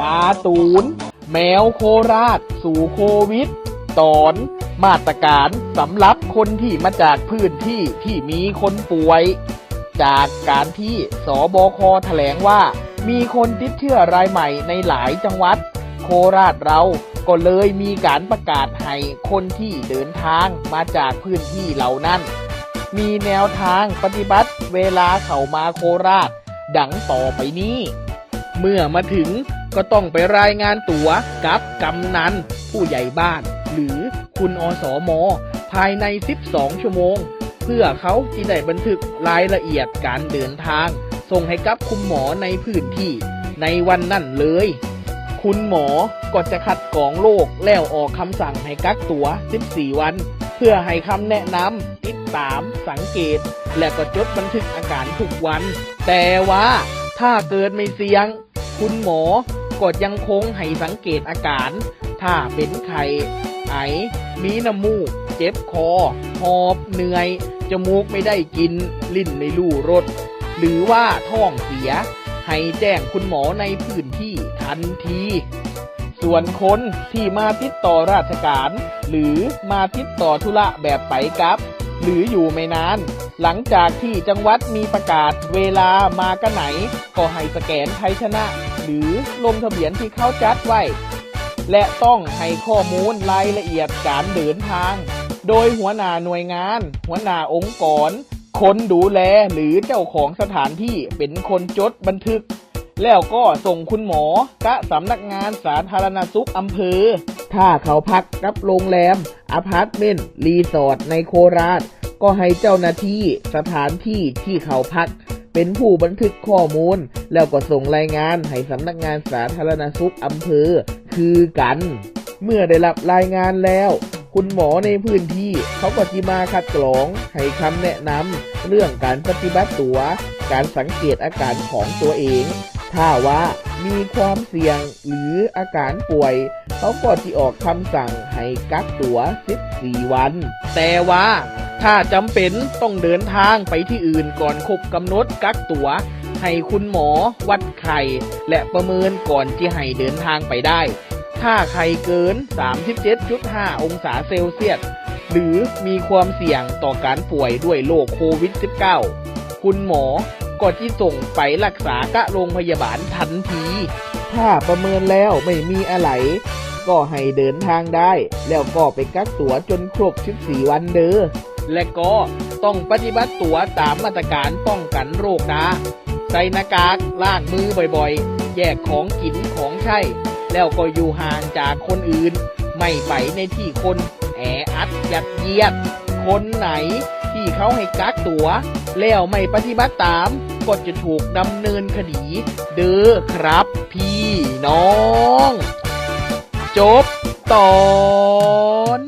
การ์ตูน แมวโคราช สู่โควิด ตอน มาตรการสำหรับคนที่มาจากพื้นที่ที่มีคนป่วย จากการที่สบคแถลงว่า มีคนติดเชื้อรายใหม่ในหลายจังหวัด โคราชเราก็เลยมีการประกาศให้คนที่เดินทางมาจากพื้นที่เหล่านั้น มีแนวทางปฏิบัติเวลาเข้ามาโคราช ดังต่อไปนี้ เมื่อมาถึงก็ต้องไปรายงานตัวกับกำนัน ผู้ใหญ่บ้าน หรือคุณอสมภายใน 12 ชั่วโมง เพื่อเขาจะได้บันทึกรายละเอียดการเดินทาง ส่งให้กับคุณหมอในพื้นที่ในวันนั่นเลย คุณหมอก็จะคัดกรองโรคแล้วออกคำสั่งให้กักตัว 14 วัน เพื่อให้คำแนะนำติดตาม สังเกต และก็จดบันทึกอาการทุกวัน แต่ว่าถ้าเกิดไม่เสี่ยง คุณหมอก็ยังคงให้สังเกตอาการ ถ้าเป็นไข้ไอ มีน้ำมูก เจ็บคอ หอบเหนื่อย จมูกไม่ได้กิน ลิ้นไม่ลู่รส หรือว่าท้องเสีย ให้แจ้งคุณหมอในพื้นที่ทันที ส่วนคนที่มาติดต่อราชการ หรือมาติดต่อธุระแบบไปกับ หรืออยู่ไม่นาน หลังจากที่จังหวัดมีประกาศเวลามากันไหน ก็ให้สแกนไทยชนะ หรือลงทะเบียนที่เขาจัดไว้ และต้องให้ข้อมูลรายละเอียดการเดินทาง โดยหัวหน้าหน่วยงาน หัวหน้าองค์กร คนดูแลหรือเจ้าของสถานที่เป็นคนจดบันทึก แล้วก็ส่งคุณหมอกะสำนักงานสาธารณสุขอำเภอ ถ้าเขาพักกับโรงแรมอพาร์ตเมนต์รีสอร์ทในโคราช ก็ให้เจ้าหน้าที่สถานที่ที่เขาพัก เป็นผู้บันทึกข้อมูล แล้วก็ส่งรายงานให้สำนักงานสาธารณสุขอำเภอ คือกัน เมื่อได้รับรายงานแล้ว คุณหมอในพื้นที่เขาก็จิมาคัดกรองให้คำแนะนำเรื่องการปฏิบัติตัว การสังเกตอาการของตัวเอง ถ้าว่ามีความเสี่ยงหรืออาการป่วยเขาก็จะออกคำสั่งให้กักตัว 14 วัน แต่ว่า ถ้าจำเป็นต้องเดินทางไปที่อื่นก่อนครบกำหนดกักตัวให้คุณหมอวัดไข่และประเมินก่อนที่ให้เดินทางไปได้ ถ้าไข่เกิน 37.5 องศาเซลเซียส หรือมีความเสี่ยงต่อการป่วยด้วยโรคโควิด -19 คุณหมอก็ที่ส่งไปรักษากะโรงพยาบาลทันที ถ้าประเมินแล้วไม่มีอะไรก็ให้เดินทางได้ แล้วก็ไปกักตัวจนครบ 14 วันเด้อ และก็ต้องปฏิบัติตัวตามมาตรการป้องกันโรคนะใส่หน้ากากล้างมือบ่อยๆ แยกของกินของใช้ แล้วก็อยู่ห่างจากคนอื่น ไม่ไปในที่คนแออัดยัดเยียด คนไหนที่เขาให้กักตัว แล้วไม่ปฏิบัติตามก็จะถูกดำเนินคดี เด้อครับพี่น้อง จบตอน